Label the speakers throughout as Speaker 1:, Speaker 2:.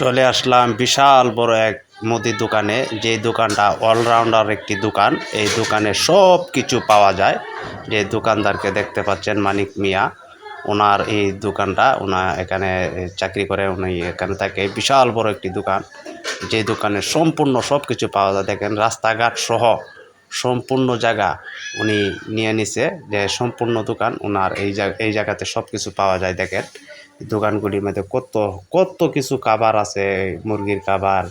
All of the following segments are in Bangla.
Speaker 1: চলে আসলাম বিশাল বড় এক মুদি দোকানে। যে দোকানটা অলরাউন্ডার একটি দোকান, এই দোকানে সব কিছু পাওয়া যায়। যে দোকানদারকে দেখতে পাচ্ছেন মানিক মিয়া, ওনার এই দোকানটা, ওনা এখানে চাকরি করে, উনি এখানে থাকে। বিশাল বড় একটি দোকান। যে দোকানে সম্পূর্ণ সব কিছু পাওয়া যায়। দেখেন রাস্তাঘাট সহ সম্পূর্ণ জায়গা উনি নিয়ে নিছে। যে সম্পূর্ণ দোকান, ওনার এই জায়গা, এই জায়গাতে সব কিছু পাওয়া যায়। দেখেন দোকানগুলির মধ্যে কত কত কিছু খাবার আছে, মুরগির খাবার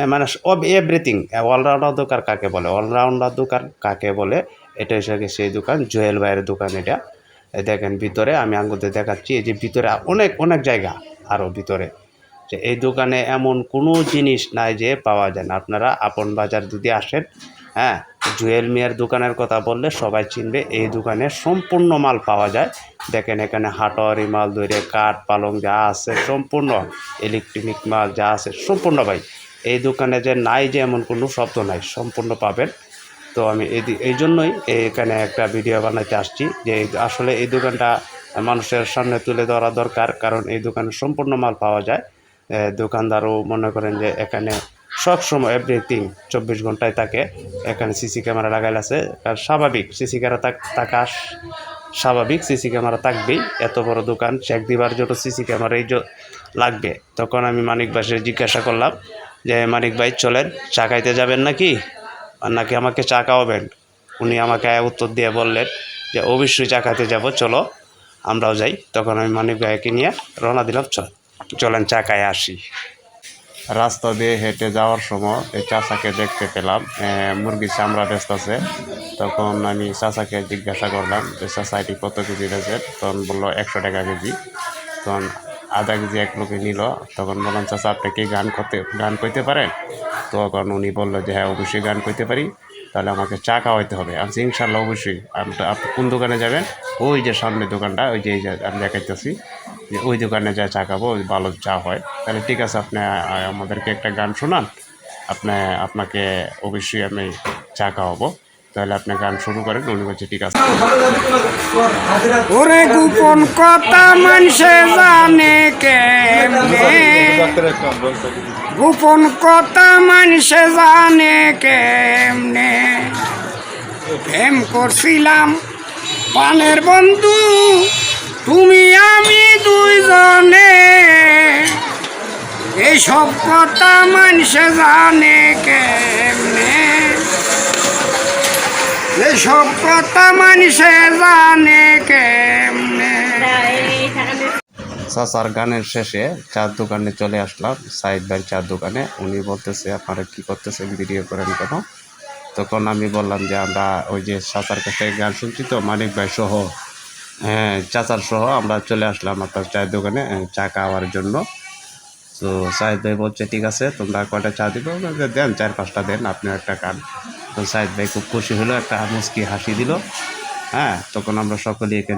Speaker 1: এ মানে সব এভরিথিং অলরাউন্ডার দোকান কাকে বলে? অলরাউন্ডার দোকান কাকে বলে? এটা হিসেবে সেই দোকান, জুয়েল ভাইয়ের দোকান এটা। দেখেন ভিতরে আমি আঙ্গুতে দেখাচ্ছি যে ভিতরে অনেক অনেক জায়গা আরও ভিতরে। যে এই দোকানে এমন কোনো জিনিস নাই যে পাওয়া যায় না। আপনারা আপন বাজার যদি আসেন হ্যাঁ জুয়েল মিয়ার দোকানের কথা বললে সবাই চিনবে এই দোকানে সম্পূর্ণ মাল পাওয়া যায়। দেখেন এখানে হাটরি মাল ধরে কাঠ, পালং যা আছে, সম্পূর্ণ ইলেকট্রনিক মাল যা আছে, সম্পূর্ণ ভাই। এই দোকানে যে নাই যে এমন কোনো শব্দ নাই, সম্পূর্ণ পাবেন। তো আমি এই জন্যই এখানে একটা ভিডিও বানাতে আসছি যে আসলে এই দোকানটা মানুষের সামনে তুলে ধরা দরকার, কারণ এই দোকানে সম্পূর্ণ মাল পাওয়া যায়। দোকানদারও মনে করেন যে এখানে সব সময় এভরিথিং চব্বিশ ঘন্টায় তাকে এখানে সিসি ক্যামেরা লাগাইল আছে। আর স্বাভাবিক সিসি ক্যামেরা থাকা স- স্বাভাবিক সিসি ক্যামেরা থাকবেই। এত বড় দোকান চেক দিবার জন্য সিসি ক্যামেরাই লাগবে। তখন আমি মানিক ভাইকে জিজ্ঞাসা করলাম যে, মানিক ভাই, চলেন, চা খাইতে যাবেন নাকি? আর নাকি আমাকে চা খাওয়াবেন? উনি আমাকে উত্তর দিয়ে বললেন যে, অবশ্যই চা খাইতে যাব, চলো, আমরাও যাই। তখন আমি মানিক ভাইকে নিয়ে রওনা দিলাম চল চলেন, চা খায় আসি। রাস্তা দিয়ে হেঁটে যাওয়ার সময় এই চাচাকে দেখতে পেলাম। এ, মুরগির চামড়া ব্যস্ত আছে। তখন আমি চাচাকে জিজ্ঞাসা করলাম যে চাচা এটি কত কেজি রয়েছে তখন বলল একশো টাকা কেজি। তখন আধা কেজি এক লোকে নিল। তখন বললাম চাচা আপনি কি গান করতে গান করতে পারেন? তখন উনি বলল যে হ্যাঁ অবশ্যই গান করতে পারি। তাহলে আমাকে চা খাওয়াইতে হবে। আমি ইনশাল্লাহ অবশ্যই। আপনি কোন দোকানে যাবেন? ওই যে সামনে দোকানটা ওই যে আমি দেখাইতেছি। যে ওই দোকানে যা চা খাব, ওই ভালো চা হয়। তাহলে ঠিক আছে, আপনি আমাদেরকে একটা গান শোনান। আপনি, আপনাকে অবশ্যই আমি চা খাওয়াবো। তাহলে আপনি গান শুরু করেন, উনি বলছে, ঠিক আছে।
Speaker 2: ওরে গোপন কথা মানুষে জানে কেমনে? গোপন কথা মানুষে জানে কেমনে? প্রেম করছিলাম পানের বন্ধু এইসব কথা মানুষে জানে কেমনে? এইসব কথা মানুষে জানে কেমনে?
Speaker 1: চাচার গানের শেষে চার দোকানে চলে আসলাম, সাইদ ভাই চার দোকানে। উনি বলতেছে, আপনারা কি করতেছেন? ভিডিও করেন কেন? তখন আমি বললাম যে, আমরা ওই যে চাচার কাছে গান শুনছি তো, মানিক ভাই সহ। হ্যাঁ চাচার সহ আমরা চলে আসলাম আপনার চায়ের দোকানে চা খাওয়ার জন্য। তো সাহেদ ভাই বলছে, ঠিক আছে, তোমরা কয়টা চা দিব? দেন, চার, পাঁচটা দেন, আপনি একটা কান তো সাইদ ভাই খুব খুশি হলো, একটা মুস্কি হাসি দিল। হ্যাঁ তখন আমরা সকলেই এখানে